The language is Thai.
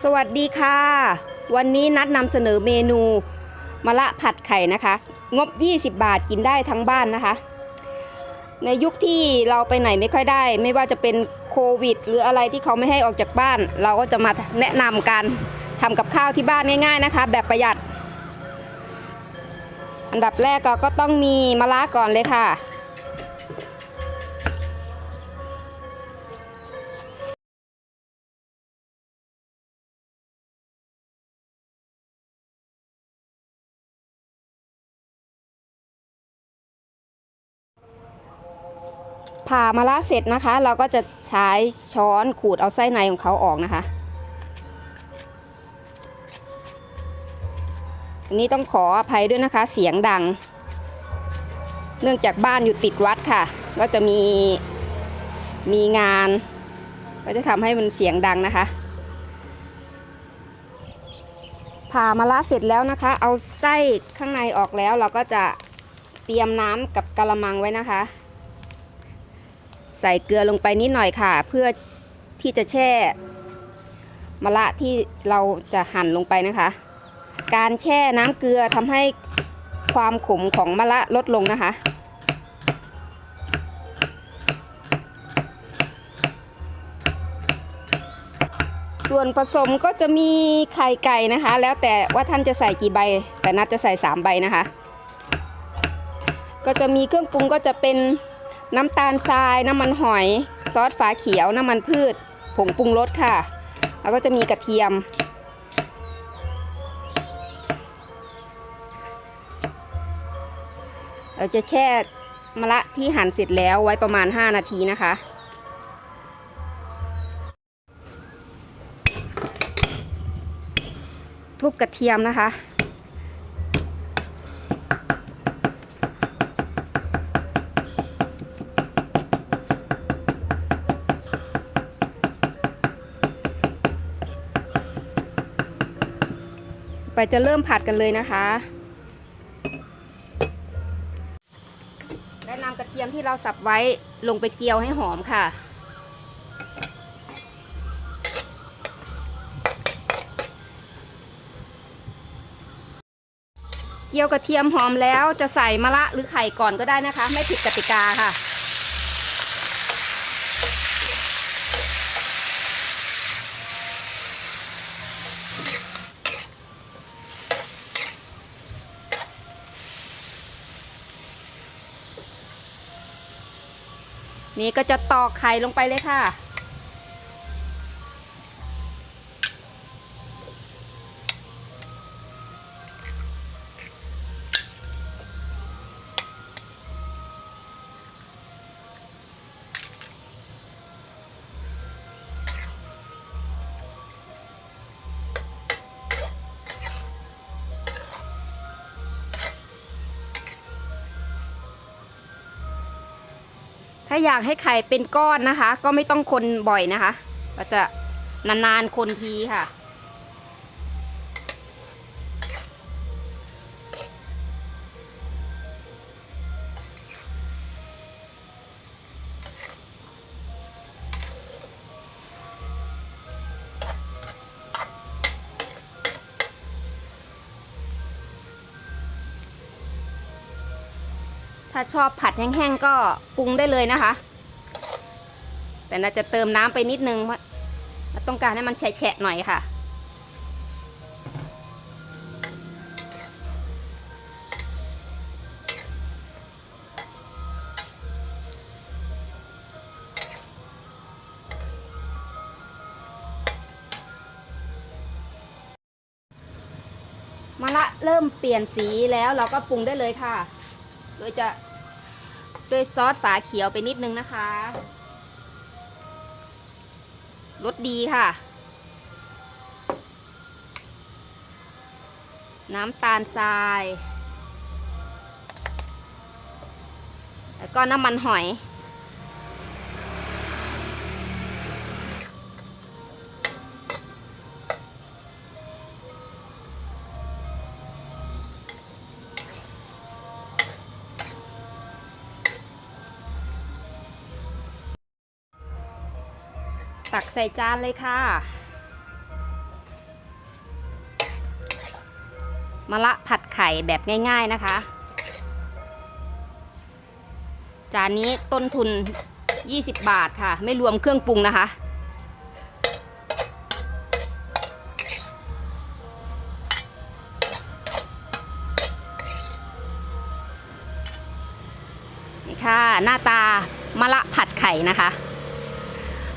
สวัสดีค่ะ วันนี้นัดนำเสนอเมนูมะละผัดไข่นะคะ งบ 20 บาทกินได้ทั้งบ้านนะคะ ในยุคที่เราไปไหนไม่ค่อยได้ ไม่ว่าจะเป็นโควิด หรืออะไรที่เขาไม่ให้ออกจากบ้าน เราก็จะมาแนะนำการทำกับข้าวที่บ้านง่าย ๆนะคะ แบบประหยัด อันดับแรกก็ก็ต้องมีมะระก่อนเลยค่ะ ผ่ามะระเสร็จนะคะ เราก็จะใช้ช้อนขูดเอาไส้ในของเขาออกนะคะอันนี้ต้องขออภัยด้วยนะคะ เสียงดัง เนื่องจากบ้านอยู่ติดวัดค่ะ ก็จะมีมีงาน ก็จะทำให้มันเสียงดังนะคะ ผ่ามะระเสร็จแล้วนะคะ เอาไส้ข้างในออกแล้วเราก็จะเตรียมน้ำกับกะละมังไว้นะคะ ใส่เกลือลงไปนิดหน่อยค่ะ เพื่อที่จะแช่มะระที่เราจะหั่นลงไปนะคะ การแช่น้ำเกลือทำให้ความขมของมะระลดลงนะคะ ส่วนผสมก็จะมีไข่ไก่นะคะ แล้วแต่ว่าท่านจะใส่กี่ใบ แต่นัดจะใส่ 3 ใบนะคะ ก็จะมีเครื่องปรุงก็จะเป็น น้ำตาลทราย น้ำมันหอย ซอสฝาเขียว น้ำมันพืช ผงปรุงรสค่ะ แล้วก็จะมีกระเทียม เราจะแช่มะระที่หั่นเสร็จแล้วไว้ประมาณ 5 นาทีนะคะ ทุบกระเทียมนะคะ จะเริ่มผัดกันเลยนะคะ และนำกระเทียมที่เราสับไว้ลงไปเจียวให้หอมค่ะเจียวกระเทียมหอมแล้วจะใส่มะระหรือไข่ก่อนก็ได้นะคะ ไม่ผิดกติกาค่ะ นี่ก็จะตอกไข่ลงไปเลยค่ะ ถ้าอยากให้ไข่เป็นก้อนนะคะ ก็ไม่ต้องคนบ่อยนะคะ ก็จะนานๆคนทีค่ะ ถ้าชอบผัดแห้งๆก็ปรุงได้เลยนะคะ แต่น่าจะเติมน้ำไปนิดนึงเพราะต้องการให้มันแฉะๆหน่อยค่ะมะละเริ่มเปลี่ยนสีแล้วเราก็ปรุงได้เลยค่ะ โดยจะด้วยซอสฝาเขียวไปนิดนึงนะคะรสดีค่ะ น้ำตาลทราย แล้วก็น้ำมันหอย ตักใส่จานเลยค่ะ มะละผัดไข่แบบง่ายๆนะคะ จานนี้ต้นทุน 20 บาทค่ะ ไม่รวมเครื่องปรุงนะคะนี่ค่ะหน้าตามะละผัดไข่นะคะ